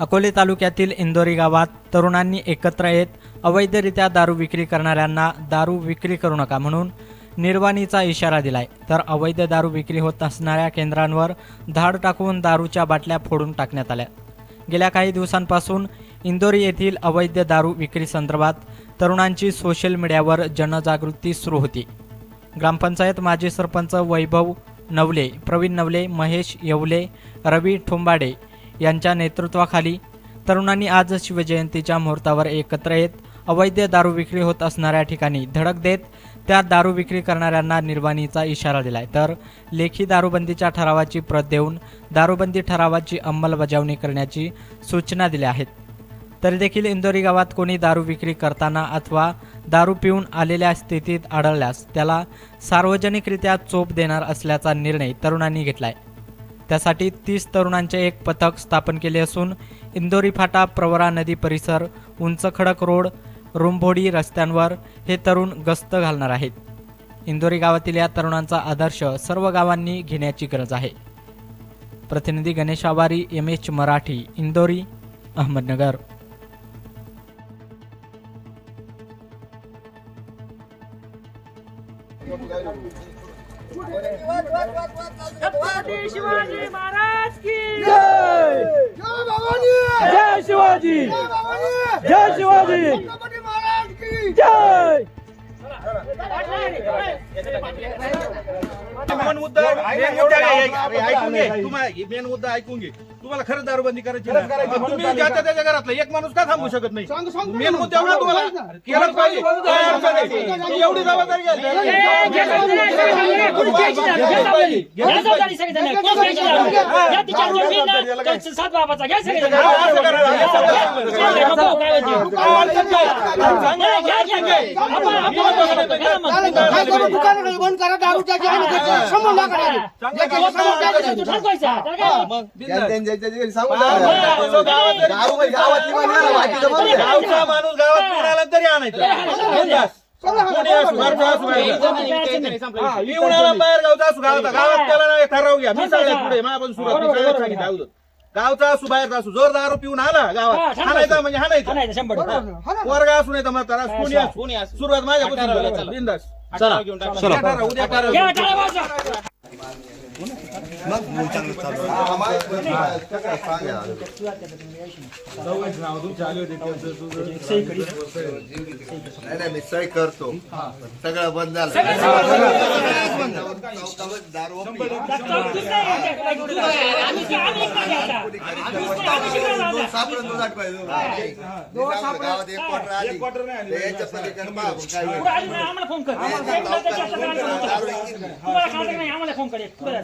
अकोले तालुक्यातील इंदोरी गावात तरुणांनी एकत्र येत अवैधरित्या दारू विक्री करणाऱ्यांना दारू विक्री करू नका म्हणून निर्वाणीचा इशारा दिलाय. तर अवैध दारू विक्री होत असणाऱ्या केंद्रांवर धाड टाकून दारूच्या बाटल्या फोडून टाकण्यात आल्या. गेल्या काही दिवसांपासून इंदोरी येथील अवैध दारू विक्री संदर्भात तरुणांची सोशल मीडियावर जनजागृती सुरू होती. ग्रामपंचायत माजी सरपंच वैभव नवले प्रवीण नवले महेश येवले रवी ठोंबाडे यांच्या नेतृत्वाखाली तरुणांनी आज शिवजयंतीच्या मुहूर्तावर एकत्र येत अवैध दारू विक्री होत असणाऱ्या ठिकाणी धडक देत त्या दारू विक्री करणाऱ्यांना निर्वाणीचा इशारा दिलाय. तर लेखी दारूबंदीच्या ठरावाची प्रत देऊन दारूबंदी ठरावाची अंमलबजावणी करण्याची सूचना दिल्या आहेत. तरी देखील इंदोरी गावात कोणी दारू विक्री करताना अथवा दारू पिऊन आलेल्या स्थितीत आढळल्यास त्याला सार्वजनिकरित्या चोप देणार असल्याचा निर्णय तरुणांनी घेतलाय. त्यासाठी तीस तरुणांचे एक पथक स्थापन केले असून इंदोरी फाटा प्रवरा नदी परिसर उंच खडक रोड रुंभोडी रस्त्यांवर हे तरुण गस्त घालणार आहेत. इंदोरी गावातील या तरुणांचा आदर्श सर्व गावांनी घेण्याची गरज आहे. प्रतिनिधी गणेश आवारी एम एच मराठी इंदोरी अहमदनगर. छत्रपती शिवाजी महाराज की जय! जय शिवाजी! जय शिवाजी! जय! मेन मुद्दा ऐकून घे. तुम्हाला मेन मुद्दा ऐकून घे. तुम्हाला खरंच दारूबंदी करायची? तुम्ही ज्याच्या त्याच्या घरातला एक माणूस का थांबू शकत नाही मेन मुद्दा एवढा तुम्हाला केलंच पाहिजे काय अडचण आहे? तुम्ही एवढी जबाबदारी करा. बंद करा दारूच्या गावचा माणूस गावात तरी आणायचा. बिनधास्त. कोणी असो, घरचा असो, बाहेरचा. हा, येऊन आला बाहेर गावचा असू गावात त्याला नाही ठरवू घ्या. मी सगळ्यात पुढे माझ्या पण सुरुवात. मी सगळ्यात सांगितलं अगोदर. गावचा असू बाहेरचा असू जोर दारू पिऊन आला गावात. हाणायचा म्हणजे हाणायचा शंभर वर्ग असू नाही तर म्हातारा असू, कोणी असू. सुरुवात माझ्या बिंदास. चला. चला. उद्या करा. घ्या टाळ्या वाजवा. नाही नाही मी सही करतो सगळं बंद झालं दारू सापडून पाहिजे. गावात एक क्वार्टर आली याच्या पलीकडे फोन कर दारू तुम्हाला नाही आम्हाला फोन कर.